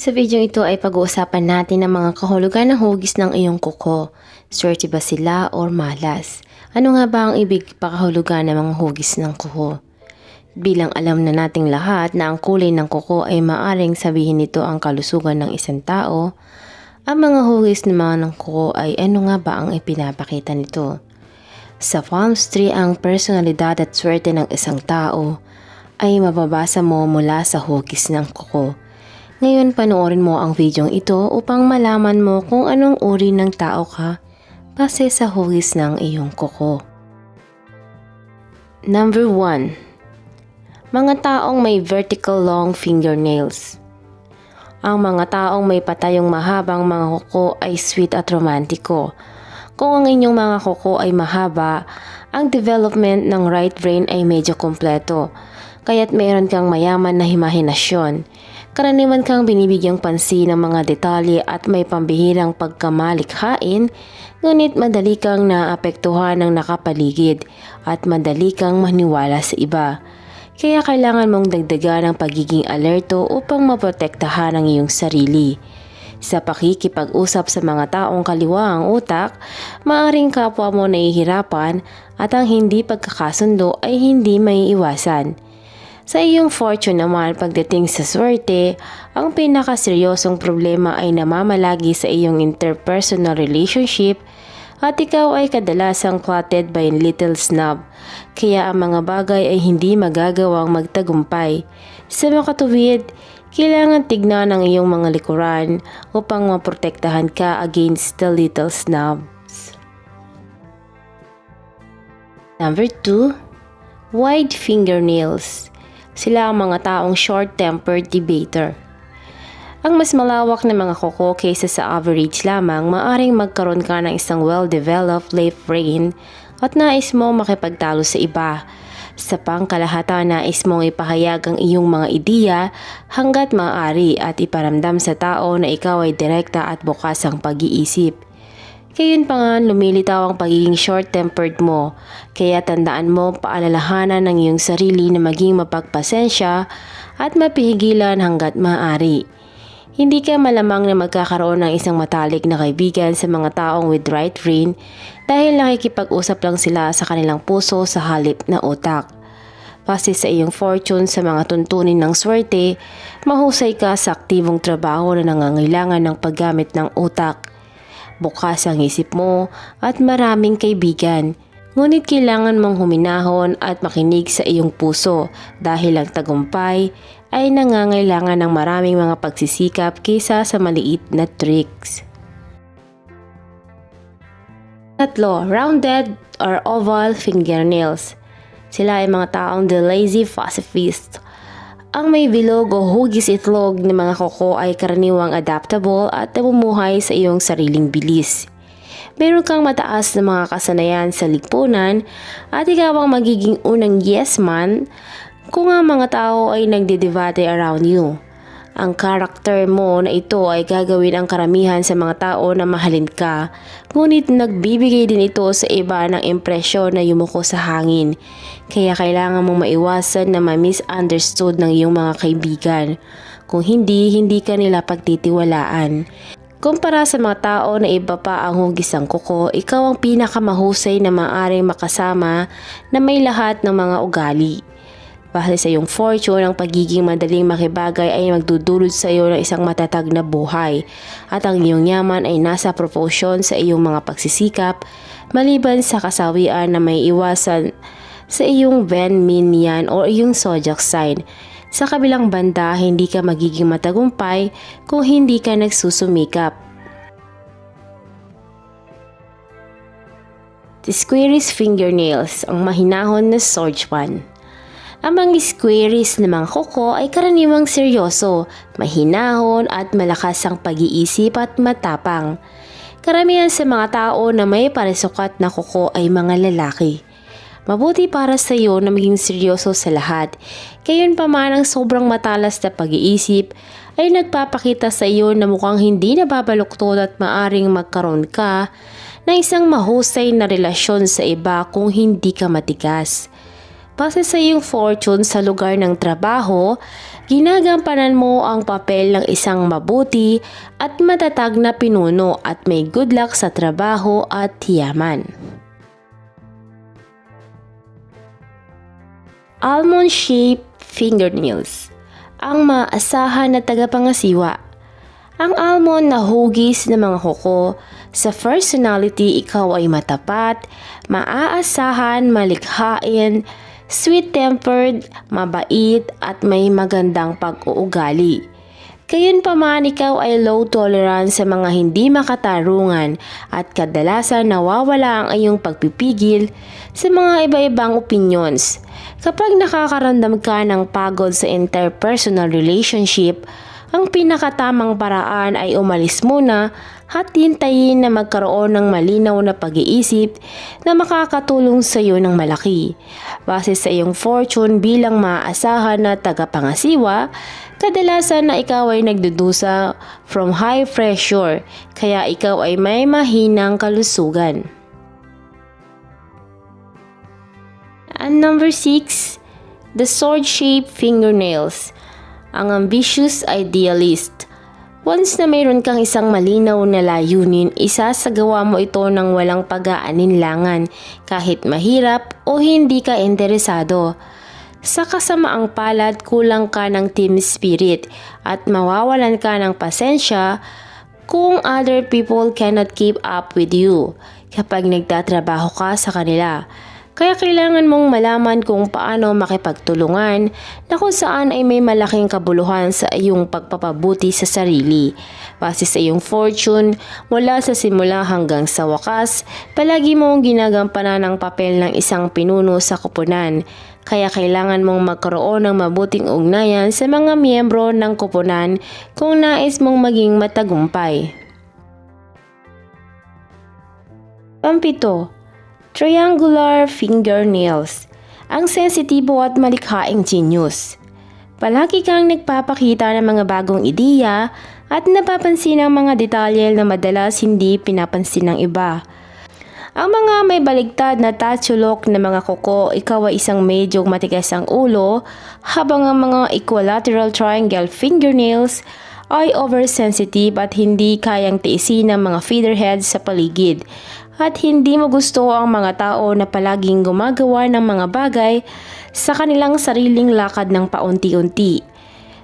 Sa video ito ay pag-uusapan natin ang mga kahulugan ng hugis ng iyong kuko. Swerte ba sila or malas? Ano nga ba ang ibig pakahulugan ng mga hugis ng kuko? Bilang alam na nating lahat na ang kulay ng kuko ay maaring sabihin nito ang kalusugan ng isang tao, ang mga hugis naman ng kuko ay ano nga ba ang ipinapakita nito? Sa palms tree ang personalidad at swerte ng isang tao ay mababasa mo mula sa hugis ng kuko. Ngayon panoorin mo ang videong ito upang malaman mo kung anong uri ng tao ka base sa hugis ng iyong kuko. Number 1. Mga taong may vertical long fingernails. Ang mga taong may patayong mahabang mga kuko ay sweet at romantiko. Kung ang inyong mga kuko ay mahaba, ang development ng right brain ay medyo kompleto, kaya't mayroon kang mayaman na imahinasyon. Karaniwan kang binibigyang pansin ng mga detalye at may pambihirang pagkamalikhain, ngunit madali kang naapektuhan ng nakapaligid at madali kang maniwala sa iba. Kaya kailangan mong dagdagan ang pagiging alerto upang maprotektahan ang iyong sarili. Sa pakikipag-usap sa mga taong kaliwa ang utak, maaring kapwa mo nahihirapan at ang hindi pagkakasundo ay hindi may iwasan. Sa iyong fortune naman pagdating sa swerte, ang pinakaseryosong problema ay namamalagi sa iyong interpersonal relationship at ikaw ay kadalasang cluttered by little snob, kaya ang mga bagay ay hindi magagawang magtagumpay. Sa makatuwid, kailangan tignan ang iyong mga likuran upang maprotektahan ka against the little snobs. Number 2. Wide fingernails. Sila ang mga taong short-tempered debater. Ang mas malawak na mga kuko kaysa sa average lamang, maaring magkaroon ka ng isang well-developed left brain at nais mo makipagtalo sa iba. Sa pangkalahatan nais mong ipahayag ang iyong mga ideya hanggat maaari at iparamdam sa tao na ikaw ay direkta at bukas ang pag-iisip. Kayun pa nga lumilitaw ang pagiging short-tempered mo, kaya tandaan mo paalalahanan ng iyong sarili na maging mapagpasensya at mapihigilan hanggat maaari. Hindi ka malamang na magkakaroon ng isang matalik na kaibigan sa mga taong with right brain dahil nakikipag-usap lang sila sa kanilang puso sa halip na utak. Base sa iyong fortune sa mga tuntunin ng swerte, mahusay ka sa aktibong trabaho na nangangailangan ng paggamit ng utak bukas ang isip mo at maraming kaibigan. Ngunit kailangan mong huminahon at makinig sa iyong puso dahil ang tagumpay ay nangangailangan ng maraming mga pagsisikap kaysa sa maliit na tricks. Tatlo, rounded or oval fingernails. Sila ay mga taong the lazy pacifist ang may bilog o hugis itlog ng mga koko ay karaniwang adaptable at namumuhay sa iyong sariling bilis. Meron kang mataas na mga kasanayan sa lipunan at ikaw ang magiging unang yes man kung ang mga tao ay nagdedebate around you. Ang karakter mo na ito ay gagawin ang karamihan sa mga tao na mahalin ka, ngunit nagbibigay din ito sa iba ng impresyon na yumuko sa hangin. Kaya kailangan mong maiwasan na ma-misunderstood ng iyong mga kaibigan. Kung hindi, hindi ka nila pagtitiwalaan. Kumpara sa mga tao na iba pa ang hugisang kuko, ikaw ang pinakamahusay na maaaring makasama na may lahat ng mga ugali. Base sa iyong fortune, ang pagiging madaling makibagay ay magdudulot sa iyo ng isang matatag na buhay at ang iyong yaman ay nasa proportion sa iyong mga pagsisikap maliban sa kasawian na may iwasan sa iyong Ven Min Yan o iyong zodiac sign. Sa kabilang banda, hindi ka magiging matagumpay kung hindi ka nagsusumikap. Squarish fingernails, ang mahinahon na swordsman. Ang mga squaries na mga kuko ay karaniwang seryoso, mahinahon at malakas ang pag-iisip at matapang. Karamihan sa mga tao na may parisukat na kuko ay mga lalaki. Mabuti para sa iyo na maging seryoso sa lahat. Kayon pa man ang sobrang matalas na pag-iisip ay nagpapakita sa iyo na mukhang hindi nababaluktot at maaring magkaroon ka ng isang mahusay na relasyon sa iba kung hindi ka matigas. Base sa iyong fortune sa lugar ng trabaho, ginagampanan mo ang papel ng isang mabuti at matatag na pinuno at may good luck sa trabaho at yaman. Almond-shaped fingernails ang maasahan na tagapangasiwa. Ang almond na hugis ng mga kuko, sa personality ikaw ay matapat, maaasahan, malikhain, sweet-tempered, mabait at may magandang pag-uugali. Gayunpaman ikaw ay low tolerance sa mga hindi makatarungan at kadalasan nawawala ang iyong pagpipigil sa mga iba-ibang opinions. Kapag nakakaramdam ka ng pagod sa interpersonal relationship, ang pinakatamang paraan ay umalis muna at hintayin na magkaroon ng malinaw na pag-iisip na makakatulong sa iyo ng malaki. Base sa iyong fortune bilang maaasahan na tagapangasiwa, kadalasan na ikaw ay nagdudusa from high pressure, kaya ikaw ay may mahinang kalusugan. And number 6, the sword-shaped fingernails. Ang ambitious idealist. Once na mayroon kang isang malinaw na layunin, isasagawa mo ito ng walang pag-aalinlangan kahit mahirap o hindi ka interesado. Sa kasamaang palad, kulang ka ng team spirit at mawawalan ka ng pasensya kung other people cannot keep up with you kapag nagtatrabaho ka sa kanila. Kaya kailangan mong malaman kung paano makipagtulungan na kung saan ay may malaking kabuluhan sa iyong pagpapabuti sa sarili. Base sa iyong fortune, mula sa simula hanggang sa wakas, palagi mong ginagampanan ang papel ng isang pinuno sa kupunan. Kaya kailangan mong magkaroon ng mabuting ugnayan sa mga miyembro ng kupunan kung nais mong maging matagumpay. Pampito, Triangular fingernails. Ang sensitibo at malikhaing genius. Palagi kang nagpapakita ng mga bagong ideya at napapansin ang mga detalye na madalas hindi pinapansin ng iba. Ang mga may baligtad na tatsulok na mga kuko, ikaw ay isang medyo matigas ang ulo, habang ang mga equilateral triangle fingernails ay oversensitive at hindi kayang tiisin ng mga featherheads sa paligid at hindi mo gusto ang mga tao na palaging gumagawa ng mga bagay sa kanilang sariling lakad ng paunti-unti.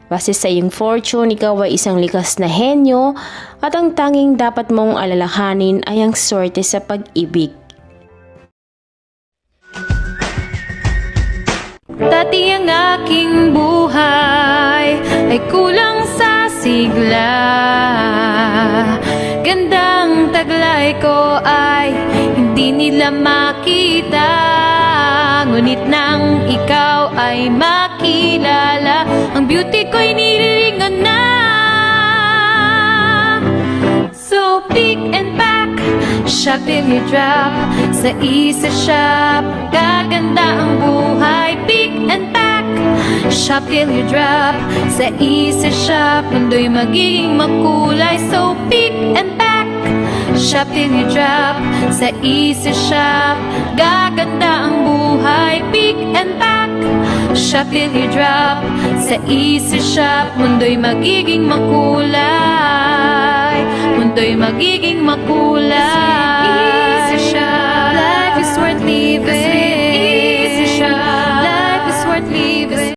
Base sa iyong fortune, ikaw ay isang likas na henyo at ang tanging dapat mong alalahanin ay ang sorte sa pag-ibig. Dati ang aking buhay ay kulang sa sigla Gandang taglay ko ay hindi nila makita. Ngunit nang ikaw ay makilala Ang beauty ko'y nililingon na. So pick and pack, shop till you drop. Sa isa shop, shop till drop. Sa isa shop, mundo'y magiging makulay. So pick and pack, shop till drop. Sa isa shop, gaganda ang buhay. Pick and pack, shop till drop. Sa isa shop, mundo'y magiging makulay. Mundo'y magiging makulay